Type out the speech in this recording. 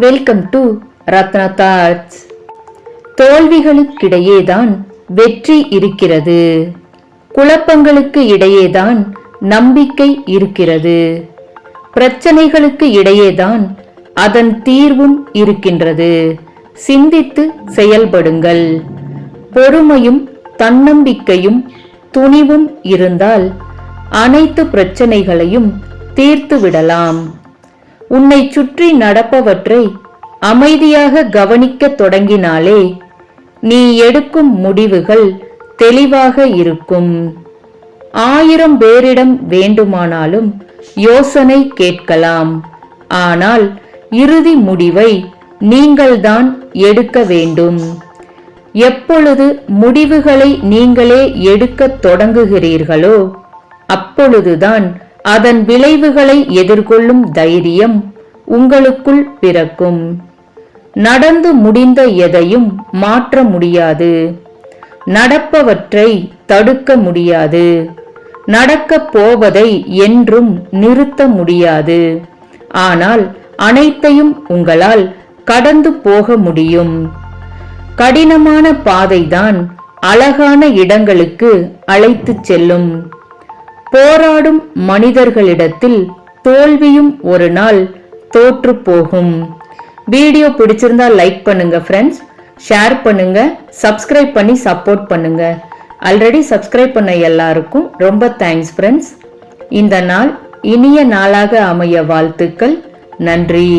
Welcome to Ratna thoughts தோல்விகளுக்கிடையேதான் வெற்றி இருக்கிறது. குழப்பங்களுக்கு இடையேதான் நம்பிக்கை இருக்கிறது. பிரச்சனைகளுக்கு இடையேதான் அதன் தீர்வும் இருக்கின்றது. சிந்தித்து செயல்படுங்கள். பொறுமையும் தன்னம்பிக்கையும் துணிவும் இருந்தால் அனைத்து பிரச்சனைகளையும் தீர்த்து விடலாம் உன்னை சுற்றி நடப்பவற்றை அமைதியாக கவனிக்கத் தொடங்கினாலே நீ எடுக்கும் முடிவுகள் தெளிவாக இருக்கும். ஆயிரம் பேரிடம் வேண்டுமானாலும் யோசனை கேட்கலாம். ஆனால் இறுதி முடிவை நீங்கள்தான் எடுக்க வேண்டும். எப்பொழுது முடிவுகளை நீங்களே எடுக்கத் தொடங்குகிறீர்களோ அப்பொழுதுதான் அதன் விளைவுகளை எதிர்கொள்ளும் தைரியம் உங்களுக்குள் பிறக்கும். நடந்து முடிந்த எதையும் மாற்ற முடியாது. நடப்பவற்றை தடுக்க முடியாது. நடக்கப் போவதை என்றும் நிறுத்த முடியாது. ஆனால் அனைத்தையும் உங்களால் கடந்து போக முடியும். கடினமான பாதைதான் அழகான இடங்களுக்கு அழைத்துச் செல்லும். போராடும் மனிதர்களிடத்தில் தோல்வியும் ஒரு நாள் தோற்று போகும். வீடியோ பிடிச்சிருந்தா லைக் பண்ணுங்க ஃப்ரெண்ட்ஸ் ஷேர் பண்ணுங்க. சப்ஸ்கிரைப் பண்ணி சப்போர்ட் பண்ணுங்க. ஆல்ரெடி சப்ஸ்கிரைப் பண்ண எல்லாருக்கும் ரொம்ப தேங்க்ஸ் ஃப்ரெண்ட்ஸ் இந்த நாள் இனிய நாளாக அமைய வாழ்த்துக்கள். நன்றி.